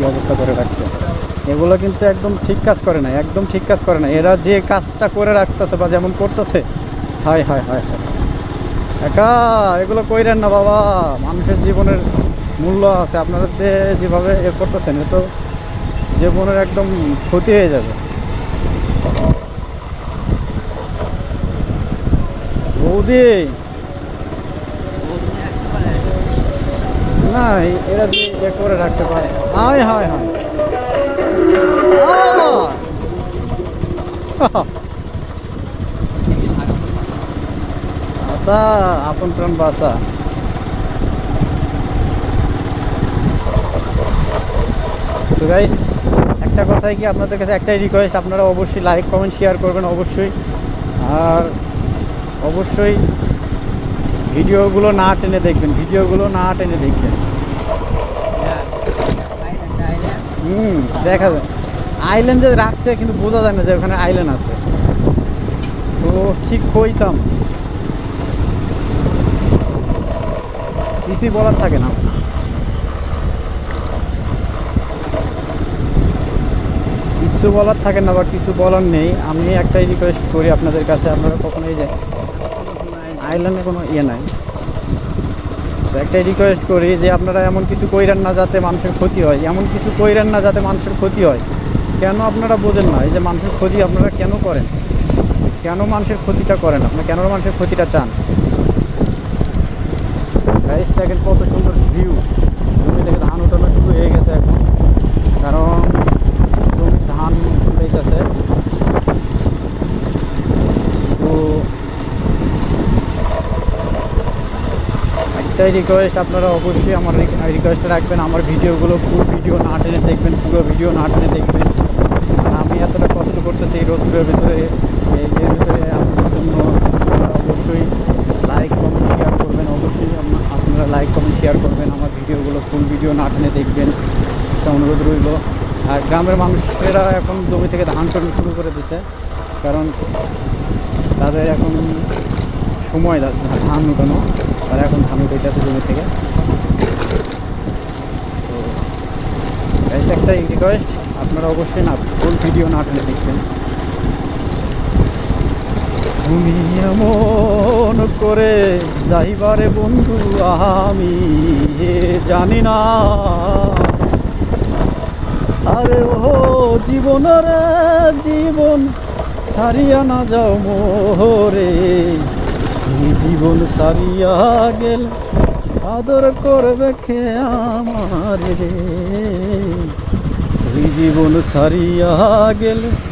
কি অবস্থা করে রাখছে। এগুলো কিন্তু একদম ঠিক কাজ করে না একদম ঠিক কাজ করে না এরা যে কাজটা করে রাখতেছে বা যেমন করতেছে, হায় হায় হায় হায়। একা, এগুলো কইরেন না বাবা, মানুষের জীবনের মূল্য আছে। আপনারা যে যেভাবে এ করতেছেন, এ তো জীবনের একদম ক্ষতি হয়ে যাবে। বৌদি না এরা যে এ করে রাখছে, পারে হায় হায় হায়! আশা আপন প্রাণ বাসা। গাইস একটা কথাই কি আপনাদের কাছে একটাই রিকোয়েস্ট আপনারা অবশ্যই লাইক কমেন্ট শেয়ার করবেন অবশ্যই। আর অবশ্যই ভিডিওগুলো না টেনে দেখবেন, ভিডিওগুলো না টেনে দেখবেন। হুম, দেখা যায়। আইল্যান্ড যে রাখছে, কিন্তু বোঝা যায় না যে ওখানে আইল্যান্ড আছে। তো ঠিক কইতাম। কিছুই বলার থাকে না। কিছু বলার থাকে না বা কিছু বলার নেই। আমি একটাই রিকোয়েস্ট করি আপনাদের কাছে, আপনারা কখনো এই যে আইল্যান্ডে কোনো ইয়ে নাই। তো একটাই রিকোয়েস্ট করি যে আপনারা এমন কিছু কইরেন না যাতে মানুষের ক্ষতি হয়। এমন কিছু কইরেন না যাতে মানুষের ক্ষতি হয়। কেন আপনারা বোঝেন না? এই যে মানুষের ক্ষতি আপনারা কেন করেন? কেন মানুষের ক্ষতিটা করেন? আপনারা কেন মানুষের ক্ষতিটা চান? কত সুন্দর ভিউ জমি থেকে ধান ওঠানো শুরু হয়ে গেছে এখন কারণ জমির ধান উঠাইতেছে তো একটাই রিকোয়েস্ট আপনারা অবশ্যই আমার রিকোয়েস্ট রাখবেন। আমার ভিডিওগুলো ফুল ভিডিও না টেনে দেখবেন, পুরো ভিডিও না টেনে দেখবেন। আমি এতটা কষ্ট করতেছি এই রোদ্রের ভিতরে এর ভিতরে আপনার জন্য অবশ্যই লাইক কমেন্ট শেয়ার করবেন। অবশ্যই আপনারা লাইক কমেন্ট শেয়ার করবেন। আমার ভিডিওগুলো ফুল ভিডিও না টেনে দেখবেন। একটা অনুরোধ রইল। আর গ্রামের মানুষেরা এখন জমি থেকে ধান কাটতে শুরু করে দিছে। কারণ তাদের এখন সময় ধান উঠানো। তারা এখন ধান উঠাইতেছে জমি থেকে। তো একটা রিকোয়েস্ট আপনারা অবশ্যই না ফুল ভিডিও না টেনে দেখবেন। তুমি এমন করে যাইবারে বন্ধু, আমি জানি না। আরে ও জীবনের জীবন সারিয়া না যাও মোরে জীবন সারিয়া গেল। আদর করবে কে আমার? রে জীবন সারিয়া গেল।